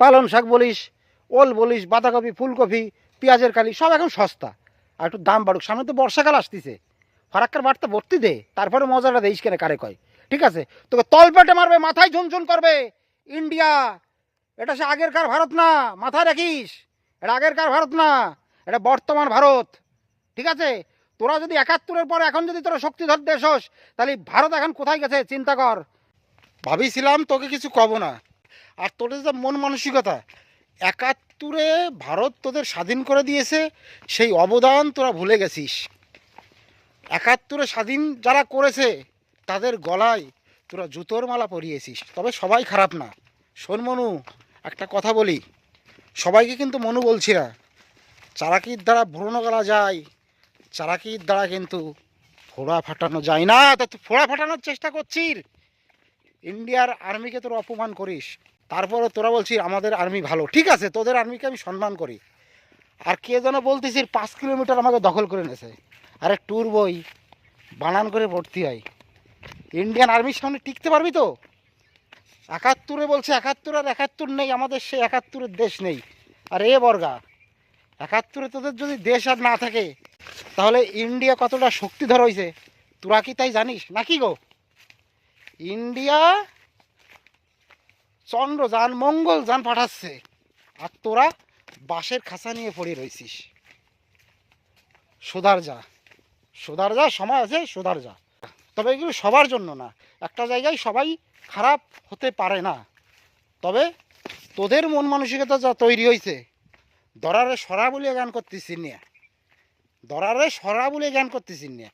পালং শাক বলিস, ওল বলিস, বাঁধাকপি, ফুলকপি, পেঁয়াজের কালি, সব এখন সস্তা। আর একটু দাম বাড়ুক। সামনে তো বর্ষাকাল আসতেছে। ফারাক্কার বার্তা ভর্তি দে। তারপরে মজাটা দেইস কেন কারে কয়। ঠিক আছে? তোকে তলপেটে মারবে, মাথায় ঝুনঝুন করবে। ইন্ডিয়া, এটা সে আগেরকার ভারত না। মাথায় রাখিস। এটা আগেরকার ভারত না। এটা বর্তমান ভারত। ঠিক আছে? তোরা যদি একাত্তরের পর এখন যদি তোরা শক্তিধর দেশ হস তাহলে ভারত এখন কোথায় গেছে? চিন্তা কর। ভাবিছিলাম তোকে কিছু কব না। আর তোদের যে মন মানসিকতা, একাত্তরে ভারত তোদের স্বাধীন করে দিয়েছে, সেই অবদান তোরা ভুলে গেছিস। একাত্তরে স্বাধীন যারা করেছে, তাদের গলায় তোরা জুতোর মালা পরিয়েছিস। তবে সবাই খারাপ না। শোন মনু, একটা কথা বলি। সবাইকে কিন্তু মনু বলছি না। চারাকির দ্বারা ভ্রণ করা যায়, চারাকির দ্বারা কিন্তু ফোড়া ফাটানো যায় না। তা তুই ফোড়া ফাটানোর চেষ্টা করছিস? ইন্ডিয়ার আর্মিকে তোর অপমান করিস। তারপরে তোরা বলছিস, আমাদের আর্মি ভালো। ঠিক আছে, তোদের আর্মিকে আমি সম্মান করি। আর কে যেন বলতেছিস পাঁচ কিলোমিটার আমাকে দখল করে নেছে আরে ট্যুর বই, বানান করে ভর্তি হয়। ইন্ডিয়ান আর্মির সামনে টিকতে পারবি তো? একাত্তরে বলছে, একাত্তর আর একাত্তর নেই, আমাদের সে একাত্তরের দেশ নেই। আর এ বর্গা, একাত্তরে তোদের যদি দেশ আর না থাকে, তাহলে ইন্ডিয়া কতটা শক্তিধর হয়েছে তোরা কি তাই জানিস? নাকি গো? ইন্ডিয়া চন্দ্রযান মঙ্গলযান পাঠাচ্ছে। আর তোরা বাঁশের খাঁচা নিয়ে পড়ে রয়েছিস সুধার যা সুধার যা, সময় আছে সুধার যা। তবে এগুলো সবার জন্য না। একটা জায়গায় সবাই খারাপ হতে পারে না। তবে তোদের মন মানসিকতা যা তৈরি হয়েছে দরারে সরা বলে গান করতেছি নিয়ে দরারে সরা বলে গান করতেছি নিয়ে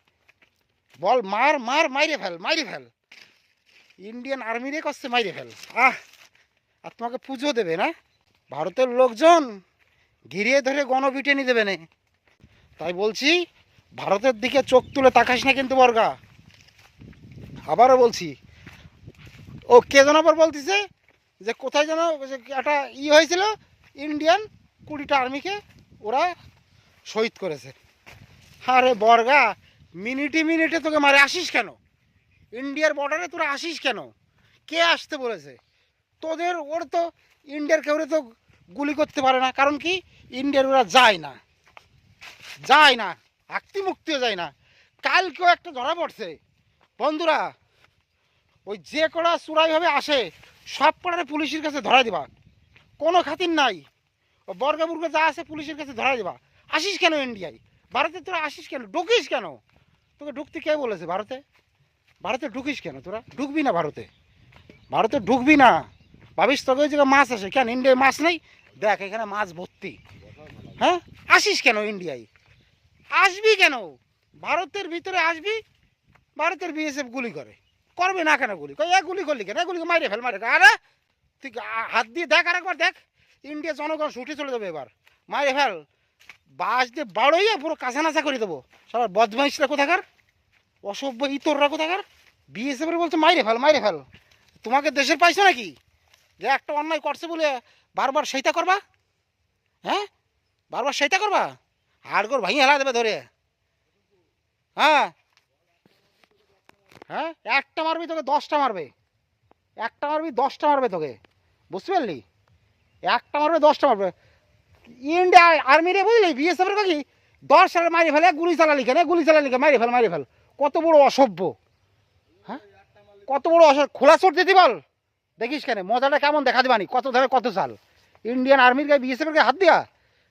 বল, মার মার, মাইরে ফেল মাইরে ফেল। ইন্ডিয়ান আর্মিরে করছে মাইরে ফেল। আহ! আর তোমাকে পুজো দেবে না? ভারতের লোকজন ঘিরিয়ে ধরে গণপিটেনি দেবে না। তাই বলছি, ভারতের দিকে চোখ তুলে তাকাস না কিন্তু বর্গা। আবারও বলছি, ও কে যেন আবার বলতেছে যে কোথায় যেন একটা ই হয়েছিল ইন্ডিয়ান কুড়িটা আর্মিকে ওরা শহীদ করেছে। আরে বর্গা, মিনিটে মিনিটে তোকে মারে, আসিস কেন? ইন্ডিয়ার বর্ডারে তোরা আসিস কেন? কে আসতে বলেছে? তোদের, ওর তো ইন্ডিয়ার কেউ তো গুলি করতে পারে না। কারণ কি? ইন্ডিয়ার ওরা যায় না। যায় না। আক্তি মুক্তিও যায় না। কালকেও একটা ধরা পড়ছে। বন্ধুরা, ওই যে কড়া চূড়াইভাবে আসে, সব কড়ারে পুলিশের কাছে ধরা দিবা। কোনো খাতির নাই। ও বর্গা বুর্গা যা আছে পুলিশের কাছে ধরা দিবা। আসিস কেন ইন্ডিয়ায়? ভারতে তোরা আসিস কেন? ঢুকিস কেন? তোকে ঢুকতে কে বলেছে ভারতে? ভারতে ঢুকিস কেন তোরা? ঢুকবি না ভারতে। ভারতে ঢুকবি না। ভাবিস তোকে ওই মাছ আসে কেন? ইন্ডিয়ায় মাছ নেই? দেখ, এখানে মাছ ভর্তি। হ্যাঁ? আসিস কেন ইন্ডিয়ায়? আসবি কেন? ভারতের ভিতরে আসবি, ভারতের বিএসএফ গুলি করে। করবে না কেন গুলি? এ গুলি করলি কেন? গুলি মাইরে ফেল মারে। আরে, তুই হাত দিয়ে দেখ আরেকবার দেখ। ইন্ডিয়া জনগণ ছুটে চলে যাবে এবার। মাইরে ফেল। বাস দিয়ে বাড়ইয়ে পুরো কাঁচা নাচা করে দেবো। সবার বদমাইশরা কোথাকার? অসভ্য ইতররা কোথাকার? বিএসএফ এর বলছে, মাইরে ফেল মাইরে ফেল। তোমাকে দেশের পাইছো নাকি? যে একটা অন্যায় করছে বলে বারবার সেইটা করবা? হ্যাঁ? বারবার সেইটা করবা? হাড় কর ভাই হেলা দেবে ধরে। হ্যাঁ? হ্যাঁ? একটা মারবি তোকে, দশটা মারবে। একটা মারবি, দশটা মারবে তোকে। বুঝতে পারলি? একটা মারবে, দশটা মারবে। ইন্ডিয়া আর্মি রে বুঝলি? বিএসএফ এর কি দশ সালে মারি ফেলে, গুলি চালালি কেন? গুলি চালালি কেন? মারি ফেল মারি ফেল। কত বড় অসভ্য। হ্যাঁ? কত বড় অসভ্য। খোলা চোট দিতে বল। দেখিস কেন? মজাটা কেমন দেখা দিবানি? কত ধরে কত সাল? ইন্ডিয়ান আর্মির গায়ে বিএসএফ এর গায়ে হাত দিয়া?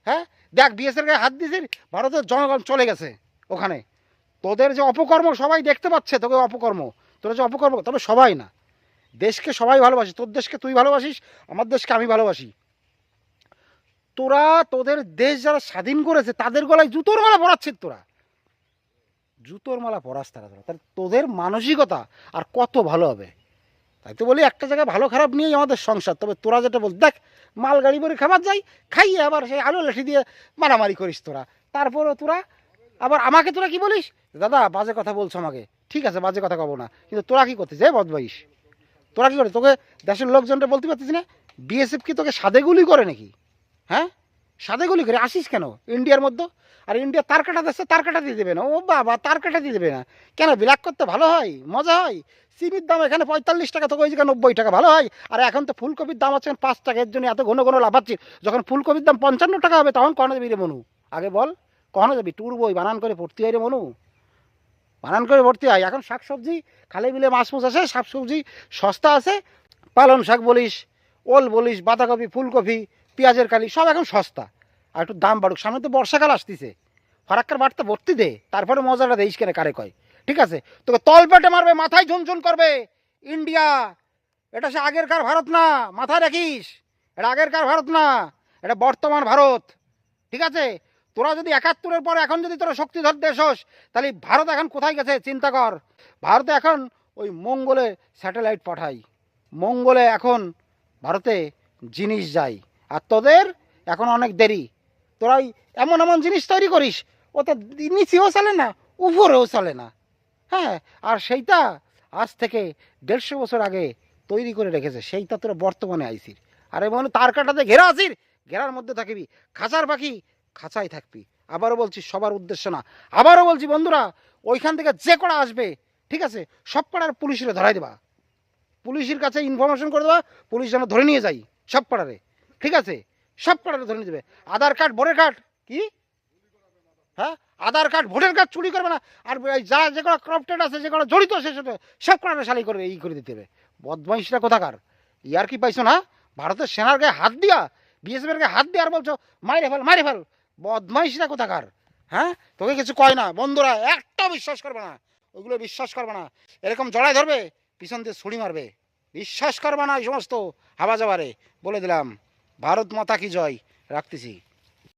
হ্যাঁ? দেখ বিএসএফ এর গায়ে হাত দিয়েছিস ভারতের জনগণ চলে গেছে ওখানে। তোদের যে অপকর্ম সবাই দেখতে পাচ্ছে, তোকে অপকর্ম। তোরা যে অপকর্ম তবে সবাই না। দেশকে সবাই ভালোবাসি, তোর দেশকে তুই ভালোবাসিস, আমার দেশকে আমি ভালোবাসি। তোরা, তোদের দেশ যারা স্বাধীন করেছে, তাদের গলায় জুতোর মালা পরাচ্ছিস তোরা। জুতোর মালা পরাস তারা, তোরা। তাহলে তোদের মানসিকতা আর কত ভালো হবে? তাই তো বলি একটা জায়গায় ভালো খারাপ নিয়েই আমাদের সংসার। তবে তোরা যেটা বল দেখ, মাল গাড়ি করে খাবার যাই, খাইয়ে আবার সেই আলু লাঠি দিয়ে মারামারি করিস তোরা। তারপরে তোরা আবার আমাকে তোরা কি বলিস? দাদা, বাজে কথা বলছো আমাকে। ঠিক আছে, বাজে কথা কব না। কিন্তু তোরা কি করছিস এ বদমাইশ? তোরা কি করে তোকে দেশের লোকজনটা বলতে পারছিস না? বিএসএফ কি তোকে সাদে গুলি করে নাকি? হ্যাঁ? সাদে গুলি করে আসিস কেন? ইন্ডিয়ার মধ্যে? আর ইন্ডিয়া তার কাটা দিচ্ছে তার কাটা দিয়ে দেবে না। ও বাবা, তার কাটা দিয়ে দেবে না। কেন, বিলাক করতে ভালো হয়? মজা হয়? চিনির দাম এখানে পঁয়তাল্লিশ টাকা তো ওই জায়গায় নব্বই টাকা, ভালো হয়? আর এখন তো ফুলকপির দাম আছে পাঁচ টাকা, এর জন্য এত ঘন ঘন লাফাচ্ছি। যখন ফুলকপির দাম পঞ্চান্ন টাকা হবে, তখন কখনো যাবি রে মনু? আগে বল, কখনো যাবি ট্যুর বই, বানান করে ভর্তি হয় রে মনু। বানান করে ভর্তি হয় এখন শাক সবজি খালে বিলে মাছ মুছ আছে শাক সবজি সস্তা আছে, পালং শাক বলিস, ওল বলিস, বাঁধাকপি, ফুলকপি পেঁয়াজের কালি, সব এখন সস্তা। আর একটু দাম বাড়ুক। সামনে তো বর্ষাকাল আসতেছে। ফারাক্কার বাড়তে ভর্তি দে। তারপরে মজাটা দেইস কেন কারে কয়। ঠিক আছে? তোকে তল পেটে মারবে, মাথায় ঝুনঝুন করবে। ইন্ডিয়া, এটা সে আগেরকার ভারত না। মাথায় রাখিস। এটা আগেরকার ভারত না। এটা বর্তমান ভারত। ঠিক আছে? তোরা যদি একাত্তরের পর এখন যদি তোরা শক্তিধর দেশ হস, তাহলে ভারত এখন কোথায় গেছে? চিন্তা কর। ভারতে এখন ওই মঙ্গলে স্যাটেলাইট পাঠাই। মঙ্গলে এখন ভারতে জিনিস যায়। আর তোদের এখন অনেক দেরি। তোরা এমন এমন জিনিস তৈরি করিস ও তো নিচেও চলে না, উপরেও চলে না। হ্যাঁ আর সেইটা আজ থেকে দেড়শো বছর আগে তৈরি করে রেখেছে, সেইটা তোরা বর্তমানে আইসির। আর মনে তার কাটাতে ঘেরা আসির ঘেরার মধ্যে থাকিবি। খাঁচার পাখি খাঁচায় থাকবি। আবারও বলছি, সবার উদ্দেশ্য না। আবারও বলছি, বন্ধুরা, ওইখান থেকে যে কটা আসবে, ঠিক আছে, সব পাড়ার পুলিশের ধরাই দেবা। পুলিশের কাছে ইনফরমেশন করে দেবা, পুলিশ যেন ধরে নিয়ে যাই সব পাড়ারে। ঠিক আছে? সব পাড়ারে ধরে যাবে। আধার কার্ড, ভোটার কার্ড, কি? হ্যাঁ? আধার কার্ড, ভোটার কার্ড চুরি করবে না। আর এই যা কোনো ক্রপটেড আছে, যে কোনো জড়িত আছে, সেটা সব কটা শালি করে এই করে দিতে হবে। বদমাইশরা কোথাকার? ইয়ার কি পাইছো না? ভারতের সেনার গায়ে হাত দিয়া বিএসএফ এর গায়ে হাত দিয়ে আর বলছো, মাইরে ফেল মাইরে ফেল, বদমাইশরা কোথাকার? হ্যাঁ? তোকে কিছু কয় না। বন্ধুরা, একটা বিশ্বাস করবে না। ওইগুলো বিশ্বাস করবে না। এরকম জড়াই ধরবে, পিছন দিয়ে ছুরি মারবে। বিশ্বাস করবে না এই সমস্ত হাবা যাবারে বলে দিলাম। ভারত মাতা কি জয়? রাখতেছি।